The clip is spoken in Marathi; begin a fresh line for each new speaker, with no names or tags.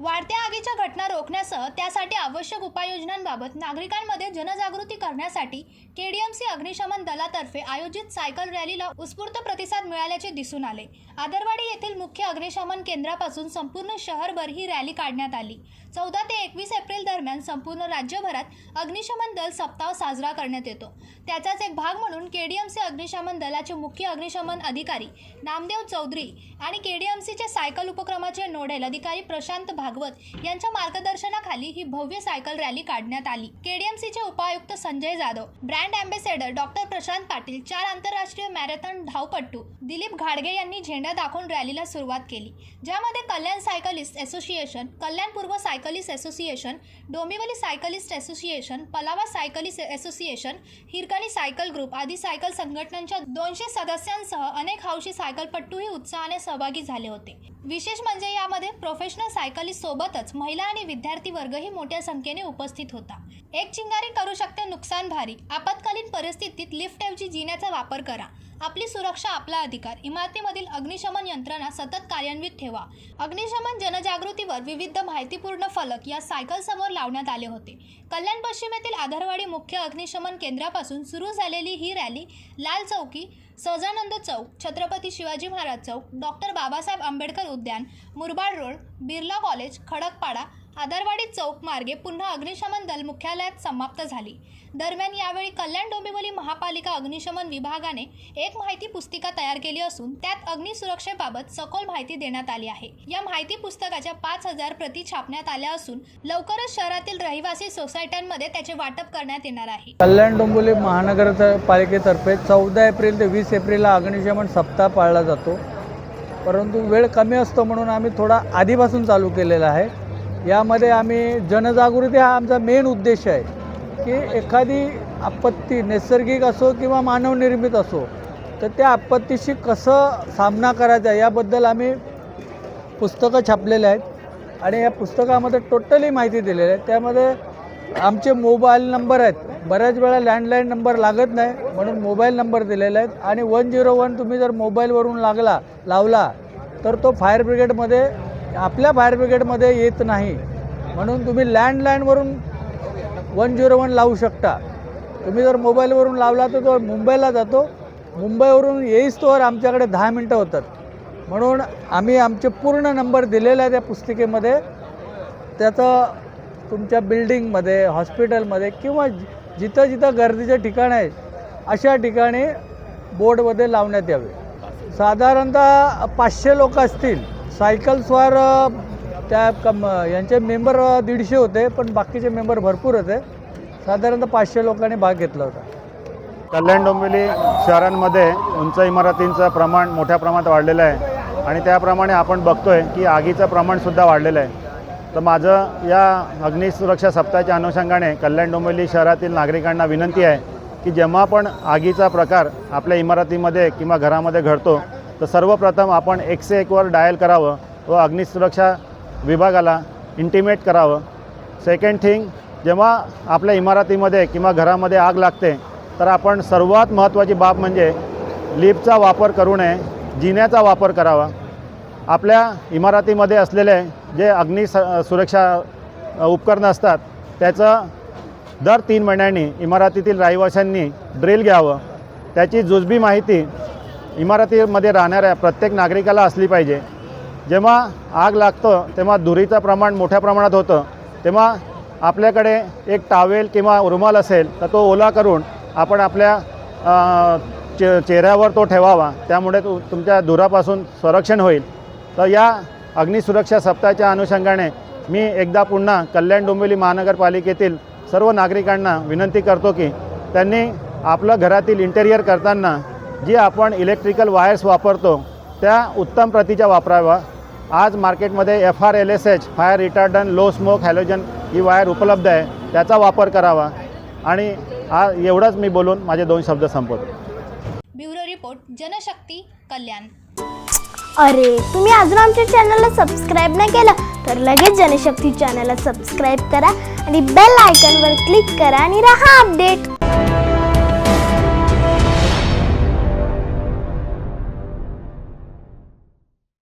वाढत्या आगीच्या घटना रोखण्यासह त्यासाठी आवश्यक उपाययोजनांबाबत नागरिकांमध्ये जनजागृती करण्यासाठी केडीएमसी अग्निशमन दलातर्फे आयोजित सायकल रॅलीला उत्स्फूर्त प्रतिसाद मिळाल्याचे दिसून आले. आदरवाडी येथील मुख्य अग्निशमन केंद्रापासून संपूर्ण शहरभर ही रॅली काढण्यात आली. चौदा ते एकवीस एप्रिल दरम्यान संपूर्ण राज्यभरात अग्निशमन दल सप्ताह साजरा करण्यात येतो. त्याचाच एक भाग म्हणून केडीएमसी अग्निशमन दलाचे मुख्य अग्निशमन अधिकारी नामदेव चौधरी आणि केडीएमसीचे सायकल उपक्रमाचे नोडल अधिकारी प्रशांत भागवत यांच्या मार्गदर्शनाखाली ही भव्य सायकल रॅली काढण्यात आली. केडीएमसीचे उपायुक्त Sanjay Jadhav brand ambassador doctor Prashant Patil चार आंतरराष्ट्रीय मॅरेथॉन धावपट्टू दिलीप घाडगे यांनी झेंडा दाखवून रॅलीला सुरुवात केली. ज्यामध्ये कल्याण सायकलिस्ट असोसिएशन कल्याण पूर्व cyclist association Dombivli cyclist association Palava cyclist association Hirkani cycle group आदी सायकल संघटनांच्या दोनशे सदस्यांसह अनेक हौशी सायकलपट्टूही उत्साहाने सहभागी झाले होते. विशेष म्हणजे यामध्ये प्रोफेशनल सायकलिस्ट सोबतच महिला आणि विद्यार्थी वर्गही मोठ्या संख्येने उपस्थित होता. एक चिंगारी करू शकते नुकसान भारी. आपत्कालीन परिस्थितीत लिफ्टऐवजी जिन्याचा वापर करा. आपली सुरक्षा आपला अधिकार. इमारतीमधील अग्निशमन यंत्रणा सतत कार्यान्वित ठेवा. अग्निशमन जनजागृतीवर विविध माहितीपूर्ण फलक या सायकल समोर लावण्यात आले होते. कल्याण पश्चिमेतील आधारवाडी मुख्य अग्निशमन केंद्रापासून सुरू झालेली ही रॅली लाल चौकी सहजानंद चौक छत्रपती शिवाजी महाराज चौक डॉक्टर बाबासाहेब आंबेडकर उद्यान मुरबाड रोड बिर्ला कॉलेज खडकपाडा आदरवाडी चौक मार्गे पुन्हा अग्निशमन दल मुख्यालयात समाप्त झाली. दरम्यान यावेळी कल्याण डोंबिवली महापालिका अग्निशमन विभागाने एक माहिती पुस्तिका तयार केली असून त्यात अग्निसुरक्षेबाबत सखोल माहिती देण्यात आली आहे. या माहिती पुस्तकाच्या पाच हजार प्रती छापण्यात आल्या असून लवकरच शहरातील रहिवासी सोसायट्यांमध्ये त्याचे वाटप करण्यात येणार आहे.
कल्याण डोंबिवली महानगरपालिकेतर्फे चौदा एप्रिल ते वीस एप्रिलला अग्निशमन सप्ताह पाळला जातो. परंतु वेळ कमी असतो म्हणून आम्ही थोडा आधीपासून चालू केलेला आहे. यामध्ये आम्ही जनजागृती हा आमचा मेन उद्देश आहे. की एखादी आपत्ती नैसर्गिक असो किंवा मानवनिर्मित असो तर त्या आपत्तीशी कसं सामना करायचा याबद्दल आम्ही पुस्तकं छापलेले आहेत. आणि या पुस्तकामध्ये टोटली माहिती दिलेली आहे. त्यामध्ये आमचे मोबाईल नंबर आहेत. बऱ्याच वेळा लँडलाईन नंबर लागत नाही म्हणून मोबाईल नंबर दिलेले आहेत. आणि वन झिरो वन तुम्ही जर मोबाईलवरून लागला लावला तर तो फायर ब्रिगेडमध्ये आपल्या फायर ब्रिगेडमध्ये येत नाही. म्हणून तुम्ही लँडलाईनवरून वन झिरो वन लावू शकता. तुम्ही जर मोबाईलवरून लावला तर तो मुंबईला जातो. मुंबईवरून येईस्तोवर आमच्याकडे दहा मिनटं होतात. म्हणून आम्ही आमचे पूर्ण नंबर दिलेले आहे त्या पुस्तिकेमध्ये. त्याचं तुमच्या बिल्डिंगमध्ये हॉस्पिटलमध्ये किंवा जिथं जिथं गर्दीचे ठिकाण आहे अशा ठिकाणी बोर्डमध्ये लावण्यात यावे. साधारणतः पाचशे लोक असतील. सायकल्सवर त्या कम यांचे मेंबर दीडशे होते पण बाकीचे मेंबर भरपूर होते साधारणतः पाचशे लोकांनी भाग घेतला होता.
कल्याण डोंबिवली शहरांमध्ये उंच इमारतींचं प्रमाण मोठ्या प्रमाणात वाढलेलं आहे. आणि त्याप्रमाणे आपण बघतोय की आगीचं प्रमाणसुद्धा वाढलेलं आहे. तर माझं या अग्निसुरक्षा सप्ताहाच्या अनुषंगाने कल्याण डोंबिवली शहरातील नागरिकांना विनंती आहे की जेव्हा पण आगीचा प्रकार आपल्या इमारतीमध्ये किंवा घरामध्ये घडतो तर सर्वप्रथम आपण एकशे एकवर डायल करावं व अग्निसुरक्षा विभागाला इंटिमेट करावं. सेकंड थिंग जेव्हा आपल्या इमारतीमध्ये किंवा घरामध्ये आग लागते तर आपण सर्वात महत्त्वाची बाब म्हणजे लिफ्टचा वापर करू नये जिन्याचा वापर करावा. आपल्या इमारतीमध्ये असलेले जे अग्नि स सुरक्षा उपकरणं असतात त्याचं दर तीन महिन्यांनी इमारतीतील रहिवाशांनी ड्रिल घ्यावं. त्याची जुजबी माहिती इमारतीमध्ये राहणाऱ्या प्रत्येक नागरिकाला असली पाहिजे. जेव्हा आग लागतं तेव्हा धुरीचं प्रमाण मोठ्या प्रमाणात होतं. तेव्हा आपल्याकडे एक टावेल किंवा रुमाल असेल तर तो ओला करून आपण आपल्या चे चेहऱ्यावर तो ठेवावा. त्यामुळे तु तुमच्या धुरापासून संरक्षण होईल. तर या अग्निसुरक्षा सप्ताहाच्या अनुषंगाने मी एकदा पुन्हा कल्याण डोंबिवली महानगरपालिकेतील सर्व नागरिकांना विनंती करतो की त्यांनी आपलं घरातील इंटेरियर करताना जी आपण इलेक्ट्रिकल वायर्स वापरतो त्या उत्तम प्रतीच्या वापरावा. आज मार्केटमध्ये F R L S H fire retardant low smoke halogen ही वायर उपलब्ध आहे त्याचा वापर करावा. आणि आ एवढंच मी बोलून माझे दोन शब्द संपवतो.
Bureau report Janashakti Kalyan.
अरे तुम्ही अजून आमच्या चॅनलला सबस्क्राईब नाही केलं तर लगेच जनशक्ती चॅनलला सबस्क्राईब करा आणि बेल आयकॉनवर क्लिक करा आणि राहा अपडेट